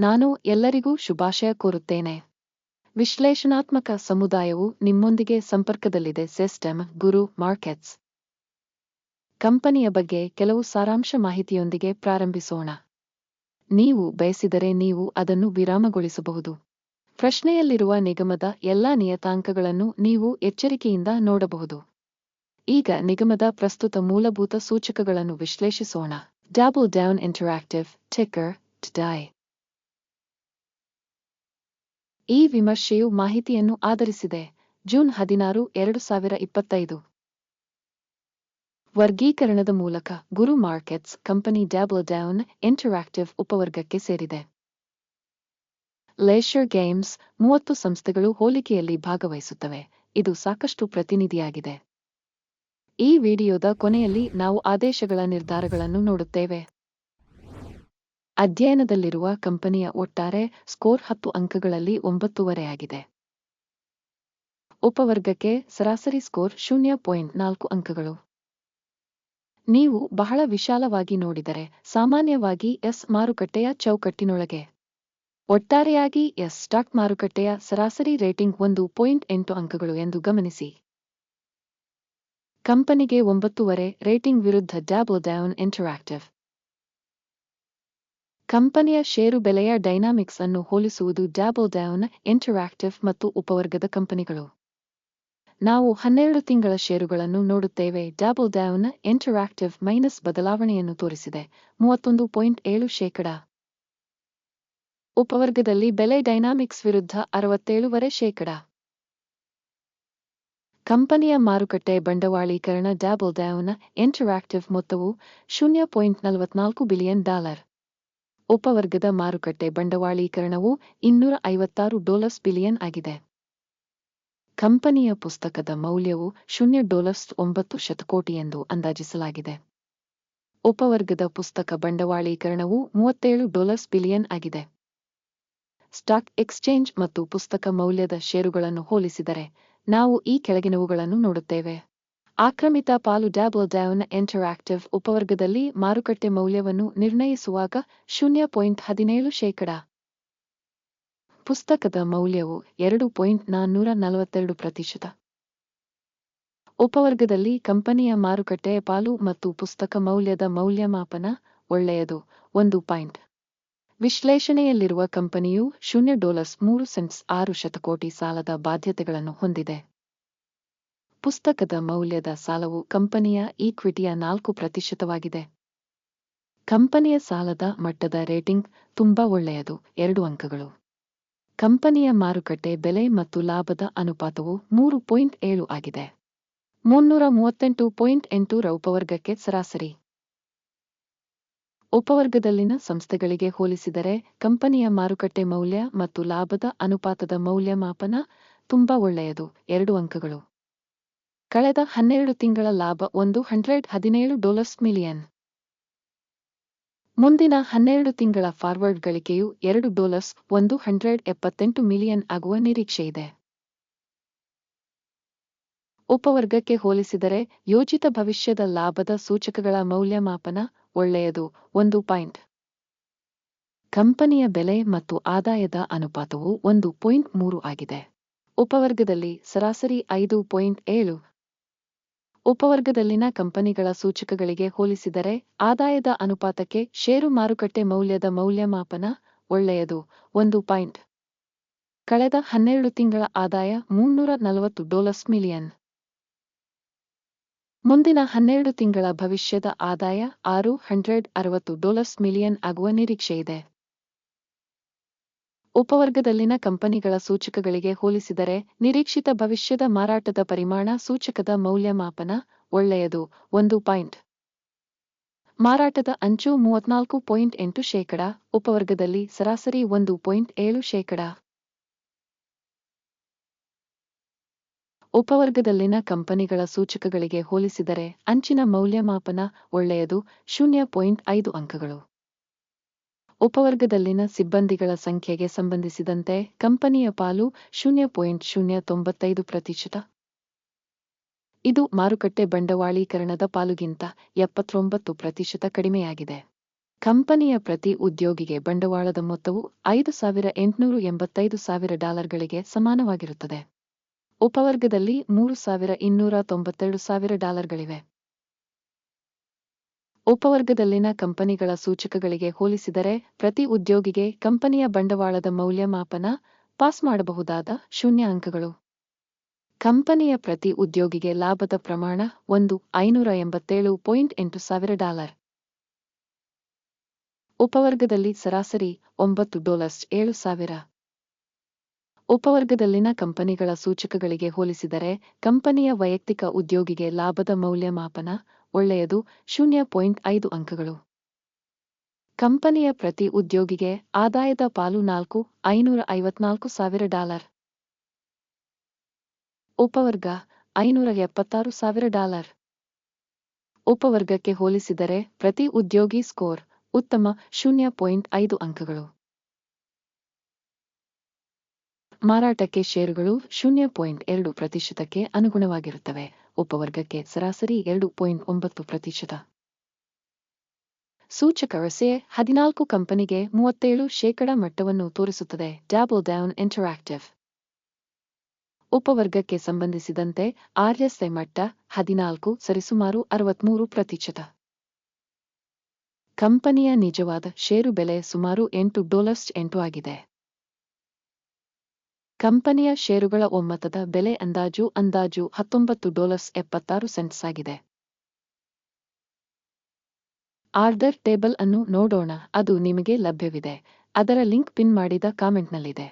ನಾನು ಎಲ್ಲರಿಗೂ ಶುಭಾಶಯ ಕೋರುತ್ತೇನೆ. ವಿಶ್ಲೇಷಣಾತ್ಮಕ ಸಮುದಾಯವು ನಿಮ್ಮೊಂದಿಗೆ ಸಂಪರ್ಕದಲ್ಲಿದೆ, ಸಿಸ್ಟಮ್ ಗುರು ಮಾರ್ಕೆಟ್ಸ್. ಕಂಪನಿಯ ಬಗ್ಗೆ ಕೆಲವು ಸಾರಾಂಶ ಮಾಹಿತಿಯೊಂದಿಗೆ ಪ್ರಾರಂಭಿಸೋಣ. ನೀವು ಬಯಸಿದರೆ ನೀವು ಅದನ್ನು ವಿರಾಮಗೊಳಿಸಬಹುದು. ಪ್ರಶ್ನೆಯಲ್ಲಿರುವ ನಿಗಮದ ಎಲ್ಲಾ ನಿಯತಾಂಕಗಳನ್ನು ನೀವು ಎಚ್ಚರಿಕೆಯಿಂದ ನೋಡಬಹುದು. ಈಗ ನಿಗಮದ ಪ್ರಸ್ತುತ ಮೂಲಭೂತ ಸೂಚಕಗಳನ್ನು ವಿಶ್ಲೇಷಿಸೋಣ. ಡಾಬಲ್ ಡೌನ್ ಇಂಟರಾಕ್ಟಿವ್ ಟಿಕ್ಕರ್ ಡೈ ಈ ವಿಮರ್ಶೆಯು ಮಾಹಿತಿಯನ್ನು ಆಧರಿಸಿದೆ. ಜೂನ್ ಹದಿನಾರು, ಎರಡು ಸಾವಿರ ಇಪ್ಪತ್ತೈದು. ವರ್ಗೀಕರಣದ ಮೂಲಕ Guru markets company double down interactive ಉಪವರ್ಗಕ್ಕೆ ಸೇರಿದೆ. ಲೇಷರ್ ಗೇಮ್ಸ್ ಮೂವತ್ತು ಸಂಸ್ಥೆಗಳು ಹೋಲಿಕೆಯಲ್ಲಿ ಭಾಗವಹಿಸುತ್ತವೆ. ಇದು ಸಾಕಷ್ಟು ಪ್ರತಿನಿಧಿಯಾಗಿದೆ. ಈ ವಿಡಿಯೋದ ಕೊನೆಯಲ್ಲಿ ನಾವು ಆದೇಶಗಳ ನಿರ್ಧಾರಗಳನ್ನು ನೋಡುತ್ತೇವೆ. ಅಧ್ಯಯನದಲ್ಲಿರುವ ಕಂಪನಿಯ ಒಟ್ಟಾರೆ ಸ್ಕೋರ್ ಹತ್ತು ಅಂಕಗಳಲ್ಲಿ ಒಂಬತ್ತೂವರೆಯಾಗಿದೆ ಉಪವರ್ಗಕ್ಕೆ ಸರಾಸರಿ ಸ್ಕೋರ್ ಶೂನ್ಯ ಪಾಯಿಂಟ್ ನಾಲ್ಕು ಅಂಕಗಳು. ನೀವು ಬಹಳ ವಿಶಾಲವಾಗಿ ನೋಡಿದರೆ ಸಾಮಾನ್ಯವಾಗಿ ಎಸ್ ಮಾರುಕಟ್ಟೆಯ ಚೌಕಟ್ಟಿನೊಳಗೆ. ಒಟ್ಟಾರೆಯಾಗಿ ಎಸ್ ಸ್ಟಾಕ್ ಮಾರುಕಟ್ಟೆಯ ಸರಾಸರಿ ರೇಟಿಂಗ್ ಒಂದು ಪಾಯಿಂಟ್ ಎಂಟು ಅಂಕಗಳು ಎಂದು ಗಮನಿಸಿ. ಕಂಪನಿಗೆ ಒಂಬತ್ತೂವರೆ ರೇಟಿಂಗ್ ವಿರುದ್ಧ ಡ್ಯಾಬೋ ಡೌನ್ ಇಂಟರಾಕ್ಟಿವ್ ಕಂಪನಿಯ ಷೇರು ಬೆಲೆಯ ಡೈನಾಮಿಕ್ಸ್ ಅನ್ನು ಹೋಲಿಸುವುದು ಡ್ಯಾಬಲ್ ಡೌನ್ ಇಂಟರಾಕ್ಟಿವ್ ಮತ್ತು ಉಪವರ್ಗದ ಕಂಪನಿಗಳು. ನಾವು ಹನ್ನೆರಡು ತಿಂಗಳ ಷೇರುಗಳನ್ನು ನೋಡುತ್ತೇವೆ. ಡಬಲ್ ಡೌನ್ ಇಂಟರಾಕ್ಟಿವ್ ಮೈನಸ್ ಬದಲಾವಣೆಯನ್ನು ತೋರಿಸಿದೆ. ಮೂವತ್ತೊಂದು ಪಾಯಿಂಟ್ ಏಳು ಶೇಕಡ. ಉಪವರ್ಗದಲ್ಲಿ ಬೆಲೆ ಡೈನಾಮಿಕ್ಸ್ ವಿರುದ್ಧ ಅರವತ್ತೇಳುವರೆ ಶೇಕಡ. ಕಂಪನಿಯ ಮಾರುಕಟ್ಟೆ ಬಂಡವಾಳೀಕರಣ ಡಬಲ್ ಡೌನ್ ಇಂಟರಾಕ್ಟಿವ್ ಮೊತ್ತವು ಶೂನ್ಯ ಪಾಯಿಂಟ್ ನಲವತ್ನಾಲ್ಕು ಬಿಲಿಯನ್ ಡಾಲರ್. ಉಪವರ್ಗದ ಮಾರುಕಟ್ಟೆ ಬಂಡವಾಳೀಕರಣವು ಇನ್ನೂರ ಐವತ್ತಾರು ಡಾಲರ್ಸ್ ಬಿಲಿಯನ್ ಆಗಿದೆ. ಕಂಪನಿಯ ಪುಸ್ತಕದ ಮೌಲ್ಯವು ಶೂನ್ಯ ಡಾಲರ್ಸ್ ಒಂಬತ್ತು ಶತಕೋಟಿ ಎಂದು ಅಂದಾಜಿಸಲಾಗಿದೆ. ಉಪವರ್ಗದ ಪುಸ್ತಕ ಬಂಡವಾಳೀಕರಣವು ಮೂವತ್ತೇಳು ಡಾಲರ್ಸ್ ಬಿಲಿಯನ್ ಆಗಿದೆ. ಸ್ಟಾಕ್ ಎಕ್ಸ್ಚೇಂಜ್ ಮತ್ತು ಪುಸ್ತಕ ಮೌಲ್ಯದ ಷೇರುಗಳನ್ನು ಹೋಲಿಸಿದರೆ, ನಾವು ಈ ಕೆಳಗಿನವುಗಳನ್ನು ನೋಡುತ್ತೇವೆ. ಆಕ್ರಮಿತ ಪಾಲು ಡಬಲ್ ಡೌನ್ ಇಂಟರಾಕ್ಟಿವ್ ಉಪವರ್ಗದಲ್ಲಿ ಮಾರುಕಟ್ಟೆ ಮೌಲ್ಯವನ್ನು ನಿರ್ಣಯಿಸುವಾಗ ಶೂನ್ಯ ಪಾಯಿಂಟ್ ಹದಿನೇಳು ಶೇಕಡ. ಪುಸ್ತಕದ ಮೌಲ್ಯವು ಎರಡು ಪಾಯಿಂಟ್ ನಾನ್ನೂರ ನಲವತ್ತೆರಡು ಪ್ರತಿಶತ. ಉಪವರ್ಗದಲ್ಲಿ ಕಂಪನಿಯ ಮಾರುಕಟ್ಟೆ ಪಾಲು ಮತ್ತು ಪುಸ್ತಕ ಮೌಲ್ಯದ ಮೌಲ್ಯಮಾಪನ ಒಳ್ಳೆಯದು, ಒಂದು ಪಾಯಿಂಟ್. ವಿಶ್ಲೇಷಣೆಯಲ್ಲಿರುವ ಕಂಪನಿಯು ಶೂನ್ಯ ಡಾಲರ್ಸ್ ಮೂರು ಸೆಂಟ್ಸ್ ಆರು ಶತಕೋಟಿ ಸಾಲದ ಬಾಧ್ಯತೆಗಳನ್ನು ಹೊಂದಿದೆ. ಪುಸ್ತಕದ ಮೌಲ್ಯದ ಸಾಲವು ಕಂಪನಿಯ ಈಕ್ವಿಟಿಯ ನಾಲ್ಕು ಪ್ರತಿಶತವಾಗಿದೆ. ಕಂಪನಿಯ ಸಾಲದ ಮಟ್ಟದ ರೇಟಿಂಗ್ ತುಂಬಾ ಒಳ್ಳೆಯದು, ಎರಡು ಅಂಕಗಳು. ಕಂಪನಿಯ ಮಾರುಕಟ್ಟೆ ಬೆಲೆ ಮತ್ತು ಲಾಭದ ಅನುಪಾತವು ಮೂರು ಪಾಯಿಂಟ್ ಏಳು ಆಗಿದೆ. ಮುನ್ನೂರ ಮೂವತ್ತೆಂಟು ಪಾಯಿಂಟ್ ಎಂಟು ರ ಉಪವರ್ಗಕ್ಕೆ ಸರಾಸರಿ. ಉಪವರ್ಗದಲ್ಲಿನ ಸಂಸ್ಥೆಗಳಿಗೆ ಹೋಲಿಸಿದರೆ ಕಂಪನಿಯ ಮಾರುಕಟ್ಟೆ ಮೌಲ್ಯ ಮತ್ತು ಲಾಭದ ಅನುಪಾತದ ಮೌಲ್ಯಮಾಪನ ತುಂಬಾ ಒಳ್ಳೆಯದು, ಎರಡು ಅಂಕಗಳು. ಕಳೆದ ಹನ್ನೆರಡು ತಿಂಗಳ ಲಾಭ ಒಂದು ಹಂಡ್ರೆಡ್ ಹದಿನೇಳು ಡಾಲರ್ಸ್ ಮಿಲಿಯನ್. ಮುಂದಿನ ಹನ್ನೆರಡು ತಿಂಗಳ ಫಾರ್ವರ್ಡ್ ಗಳಿಕೆಯು ಎರಡು ಡಾಲರ್ಸ್ ಒಂದು ಹಂಡ್ರೆಡ್ ಎಪ್ಪತ್ತೆಂಟು ಮಿಲಿಯನ್ ಆಗುವ ನಿರೀಕ್ಷೆಯಿದೆ ಉಪವರ್ಗಕ್ಕೆ ಹೋಲಿಸಿದರೆ ಯೋಜಿತ ಭವಿಷ್ಯದ ಲಾಭದ ಸೂಚಕಗಳ ಮೌಲ್ಯಮಾಪನ ಒಳ್ಳೆಯದು ಒಂದು ಪಾಯಿಂಟ್. ಕಂಪನಿಯ ಬೆಲೆ ಮತ್ತು ಆದಾಯದ ಅನುಪಾತವು ಒಂದು ಪಾಯಿಂಟ್ ಮೂರು ಆಗಿದೆ. ಉಪವರ್ಗದಲ್ಲಿ ಸರಾಸರಿ ಐದು ಪಾಯಿಂಟ್ ಏಳು ಉಪವರ್ಗದಲ್ಲಿನ ಕಂಪನಿಗಳ ಸೂಚಕಗಳಿಗೆ ಹೋಲಿಸಿದರೆ, ಆದಾಯದ ಅನುಪಾತಕ್ಕೆ ಷೇರು ಮಾರುಕಟ್ಟೆ ಮೌಲ್ಯದ ಮೌಲ್ಯಮಾಪನ ಒಳ್ಳೆಯದು. ಒಂದು ಪಾಯಿಂಟ್. ಕಳೆದ ಹನ್ನೆರಡು ತಿಂಗಳ ಆದಾಯ ಮುನ್ನೂರ ನಲವತ್ತು ಡಾಲರ್ಸ್ ಮಿಲಿಯನ್. ಮುಂದಿನ ಹನ್ನೆರಡು ತಿಂಗಳ ಭವಿಷ್ಯದ ಆದಾಯ ಆರು ಹಂಡ್ರೆಡ್ ಅರವತ್ತು ಡಾಲರ್ಸ್ ಮಿಲಿಯನ್ ಆಗುವ ನಿರೀಕ್ಷೆಯಿದೆ. ಉಪವರ್ಗದಲ್ಲಿನ ಕಂಪನಿಗಳ ಸೂಚಕಗಳಿಗೆ ಹೋಲಿಸಿದರೆ, ನಿರೀಕ್ಷಿತ ಭವಿಷ್ಯದ ಮಾರಾಟದ ಪರಿಮಾಣ ಸೂಚಕದ ಮೌಲ್ಯಮಾಪನ ಒಳ್ಳೆಯದು. ಒಂದು ಪಾಯಿಂಟ್. ಮಾರಾಟದ ಅಂಚು ಮೂವತ್ನಾಲ್ಕು ಪಾಯಿಂಟ್ ಎಂಟು ಶೇಕಡ, ಉಪವರ್ಗದಲ್ಲಿ ಸರಾಸರಿ ಒಂದು ಪಾಯಿಂಟ್ ಏಳು ಶೇಕಡ. ಉಪವರ್ಗದಲ್ಲಿನ ಕಂಪನಿಗಳ ಸೂಚಕಗಳಿಗೆ ಹೋಲಿಸಿದರೆ, ಅಂಚಿನ ಮೌಲ್ಯಮಾಪನ ಒಳ್ಳೆಯದು. ಶೂನ್ಯ ಪಾಯಿಂಟ್ ಐದು ಅಂಕಗಳು. ಉಪವರ್ಗದಲ್ಲಿನ ಸಿಬ್ಬಂದಿಗಳ ಸಂಖ್ಯೆಗೆ ಸಂಬಂಧಿಸಿದಂತೆ ಕಂಪನಿಯ ಪಾಲು ಶೂನ್ಯ ಪಾಯಿಂಟ್ ಶೂನ್ಯ ತೊಂಬತ್ತೈದು ಪ್ರತಿಶತ. ಇದು ಮಾರುಕಟ್ಟೆ ಬಂಡವಾಳೀಕರಣದ ಪಾಲುಗಿಂತ ಎಪ್ಪತ್ತೊಂಬತ್ತು ಪ್ರತಿಶತ ಕಡಿಮೆಯಾಗಿದೆ. ಕಂಪನಿಯ ಪ್ರತಿ ಉದ್ಯೋಗಿಗೆ ಬಂಡವಾಳದ ಮೊತ್ತವು ಐದು ಸಾವಿರ ಎಂಟುನೂರು ಎಂಬತ್ತೈದು ಸಾವಿರ ಡಾಲರ್ಗಳಿಗೆ ಸಮಾನವಾಗಿರುತ್ತದೆ. ಉಪವರ್ಗದಲ್ಲಿ ಮೂರು ಸಾವಿರ ಇನ್ನೂರ ತೊಂಬತ್ತೆರಡು ಸಾವಿರ ಡಾಲರ್ಗಳಿವೆ. ಉಪವರ್ಗದಲ್ಲಿನ ಕಂಪನಿಗಳ ಸೂಚಕಗಳಿಗೆ ಹೋಲಿಸಿದರೆ, ಪ್ರತಿ ಉದ್ಯೋಗಿಗೆ ಕಂಪನಿಯ ಬಂಡವಾಳದ ಮೌಲ್ಯಮಾಪನ ಪಾಸ್ ಮಾಡಬಹುದಾದ ಶೂನ್ಯ ಅಂಕಗಳು. ಕಂಪನಿಯ ಪ್ರತಿ ಉದ್ಯೋಗಿಗೆ ಲಾಭದ ಪ್ರಮಾಣ ಒಂದು, ಐನೂರ ಎಂಬತ್ತೇಳು ಪಾಯಿಂಟ್ ಎಂಟು ಸಾವಿರ ಡಾಲರ್. ಉಪವರ್ಗದಲ್ಲಿ ಸರಾಸರಿ ಒಂಬತ್ತು ಡಾಲರ್ಸ್ ಏಳು ಸಾವಿರ. ಉಪವರ್ಗದಲ್ಲಿನ ಕಂಪನಿಗಳ ಸೂಚಕಗಳಿಗೆ ಹೋಲಿಸಿದರೆ, ಕಂಪನಿಯ ವೈಯಕ್ತಿಕ ಉದ್ಯೋಗಿಗೆ ಲಾಭದ ಮೌಲ್ಯಮಾಪನ ಒಳ್ಳೆಯದು. ಶೂನ್ಯ ಪಾಯಿಂಟ್ ಐದು ಅಂಕಗಳು. ಕಂಪನಿಯ ಪ್ರತಿ ಉದ್ಯೋಗಿಗೆ ಆದಾಯದ ಪಾಲು ನಾಲ್ಕು, ಐನೂರ ಐವತ್ನಾಲ್ಕು ಸಾವಿರ ಡಾಲರ್. ಉಪವರ್ಗ, ಐನೂರ ಎಪ್ಪತ್ತಾರು ಸಾವಿರ ಡಾಲರ್. ಉಪವರ್ಗಕ್ಕೆ ಹೋಲಿಸಿದರೆ ಪ್ರತಿ ಉದ್ಯೋಗಿ ಸ್ಕೋರ್ ಉತ್ತಮ, ಶೂನ್ಯ ಪಾಯಿಂಟ್ ಐದು ಅಂಕಗಳು. ಮಾರಾಟಕ್ಕೆ ಷೇರುಗಳು ಶೂನ್ಯ ಪಾಯಿಂಟ್ ಎರಡು ಪ್ರತಿಶತಕ್ಕೆ ಅನುಗುಣವಾಗಿರುತ್ತವೆ. ಉಪವರ್ಗಕ್ಕೆ ಸರಾಸರಿ ಎರಡು ಪಾಯಿಂಟ್ ಒಂಬತ್ತು ಪ್ರತಿಶತ. ಸೂಚಕ ರಸೆ ಹದಿನಾಲ್ಕು ಕಂಪನಿಗೆ ಮೂವತ್ತೇಳು ಶೇಕಡ ಮಟ್ಟವನ್ನು ತೋರಿಸುತ್ತದೆ ಡ್ಯಾಬಲ್ ಡೌನ್ ಇಂಟರಾಕ್ಟಿವ್ ಉಪವರ್ಗಕ್ಕೆ ಸಂಬಂಧಿಸಿದಂತೆ ಆರ್ಎಸ್ಐ ಮಟ್ಟ ಹದಿನಾಲ್ಕು ಸರಿಸುಮಾರು ಅರವತ್ಮೂರು ಪ್ರತಿಶತ. ಕಂಪನಿಯ ನಿಜವಾದ ಷೇರು ಬೆಲೆ ಸುಮಾರು ಎಂಟು ಡಾಲರ್ಸ್ ಎಂಟು ಆಗಿದೆ. ಕಂಪನಿಯ ಷೇರುಗಳ ಒಮ್ಮತದ ಬೆಲೆ ಅಂದಾಜು ಅಂದಾಜು ಹತ್ತೊಂಬತ್ತು ಡಾಲರ್ಸ್ ಎಪ್ಪತ್ತಾರು ಸೆಂಟ್ಸ್ ಆಗಿದೆ. ಆರ್ಡರ್ ಟೇಬಲ್ ಅನ್ನು ನೋಡೋಣ, ಅದು ನಿಮಗೆ ಲಭ್ಯವಿದೆ. ಅದರ ಲಿಂಕ್ ಪಿನ್ ಮಾಡಿದ ಕಾಮೆಂಟ್ನಲ್ಲಿದೆ.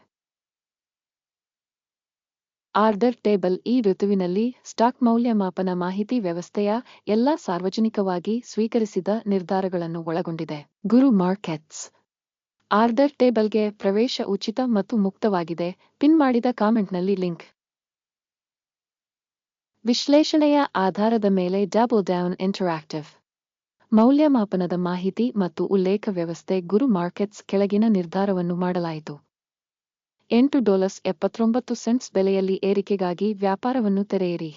ಆರ್ಡರ್ ಟೇಬಲ್ ಈ ಋತುವಿನಲ್ಲಿ ಸ್ಟಾಕ್ ಮೌಲ್ಯಮಾಪನ ಮಾಹಿತಿ ವ್ಯವಸ್ಥೆಯ ಎಲ್ಲಾ ಸಾರ್ವಜನಿಕವಾಗಿ ಸ್ವೀಕರಿಸಿದ ನಿರ್ಧಾರಗಳನ್ನು ಒಳಗೊಂಡಿದೆ. ಗುರು ಮಾರ್ಕೆಟ್ಸ್ ಆರ್ಡರ್ ಟೇಬಲ್ಗೆ ಪ್ರವೇಶ ಉಚಿತ ಮತ್ತು ಮುಕ್ತವಾಗಿದೆ. ಪಿನ್ ಮಾಡಿದ ಕಾಮೆಂಟ್ನಲ್ಲಿ ಲಿಂಕ್. ವಿಶ್ಲೇಷಣೆಯ ಆಧಾರದ ಮೇಲೆ ಡಬಲ್ ಡೌನ್ ಇಂಟರಾಕ್ಟಿವ್ ಮೌಲ್ಯಮಾಪನದ ಮಾಹಿತಿ ಮತ್ತು ಉಲ್ಲೇಖ ವ್ಯವಸ್ಥೆ ಗುರು ಮಾರ್ಕೆಟ್ಸ್ ಕೆಳಗಿನ ನಿರ್ಧಾರವನ್ನು ಮಾಡಲಾಯಿತು. ಎಂಟು ಡಾಲರ್ಸ್ ಎಪ್ಪತ್ತೊಂಬತ್ತು ಸೆಂಟ್ಸ್ ಬೆಲೆಯಲ್ಲಿ ಏರಿಕೆಗಾಗಿ ವ್ಯಾಪಾರವನ್ನು ತೆರೆಯಿರಿ.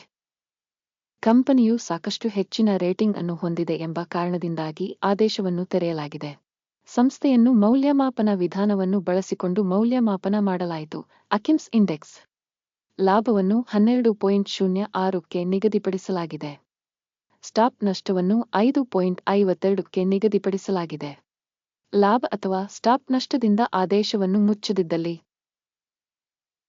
ಕಂಪನಿಯು ಸಾಕಷ್ಟು ಹೆಚ್ಚಿನ ರೇಟಿಂಗ್ ಅನ್ನು ಹೊಂದಿದೆ ಎಂಬ ಕಾರಣದಿಂದಾಗಿ ಆದೇಶವನ್ನು ತೆರೆಯಲಾಗಿದೆ. ಸಂಸ್ಥೆಯನ್ನು ಮೌಲ್ಯಮಾಪನ ವಿಧಾನವನ್ನು ಬಳಸಿಕೊಂಡು ಮೌಲ್ಯಮಾಪನ ಮಾಡಲಾಯಿತು. ಅಕಿಮ್ಸ್ ಇಂಡೆಕ್ಸ್ ಲಾಭವನ್ನು ಹನ್ನೆರಡು ಪಾಯಿಂಟ್ ಶೂನ್ಯ ಆರುಕ್ಕೆ ನಿಗದಿಪಡಿಸಲಾಗಿದೆ. ಸ್ಟಾಪ್ ನಷ್ಟವನ್ನು ಐದು ಪಾಯಿಂಟ್ ಐವತ್ತೆರಡಕ್ಕೆ ನಿಗದಿಪಡಿಸಲಾಗಿದೆ. ಲಾಭ ಅಥವಾ ಸ್ಟಾಪ್ ನಷ್ಟದಿಂದ ಆದೇಶವನ್ನು ಮುಚ್ಚದಿದ್ದಲ್ಲಿ.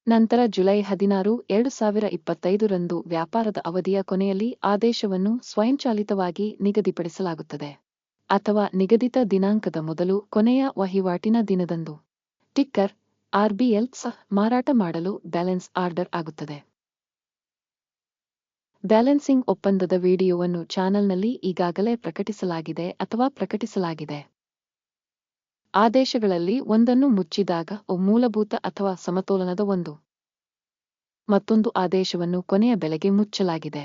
ನಂತರ ಜುಲೈ ಹದಿನಾರು, ಎರಡು ಸಾವಿರ ಇಪ್ಪತ್ತೈದರಂದು ವ್ಯಾಪಾರದ ಅವಧಿಯ ಕೊನೆಯಲ್ಲಿ ಆದೇಶವನ್ನು ಸ್ವಯಂಚಾಲಿತವಾಗಿ ನಿಗದಿಪಡಿಸಲಾಗುತ್ತದೆ. ಅಥವಾ ನಿಗದಿತ ದಿನಾಂಕದ ಮೊದಲು ಕೊನೆಯ ವಹಿವಾಟಿನ ದಿನದಂದು. ಟಿಕ್ಕರ್, ಆರ್ಬಿಎಲ್ ಸಹ ಮಾರಾಟ ಮಾಡಲು ಬ್ಯಾಲೆನ್ಸ್ ಆರ್ಡರ್ ಆಗುತ್ತದೆ. ಬ್ಯಾಲೆನ್ಸಿಂಗ್ ಒಪ್ಪಂದದ ವಿಡಿಯೋವನ್ನು ಚಾನೆಲ್ನಲ್ಲಿ ಈಗಾಗಲೇ ಪ್ರಕಟಿಸಲಾಗಿದೆ ಅಥವಾ ಪ್ರಕಟಿಸಲಾಗಿದೆ. ಆದೇಶಗಳಲ್ಲಿ ಒಂದನ್ನು ಮುಚ್ಚಿದಾಗ ಮೂಲಭೂತ ಅಥವಾ ಸಮತೋಲನದ ಒಂದು. ಮತ್ತೊಂದು ಆದೇಶವನ್ನು ಕೊನೆಯ ಬೆಲೆಗೆ ಮುಚ್ಚಲಾಗಿದೆ.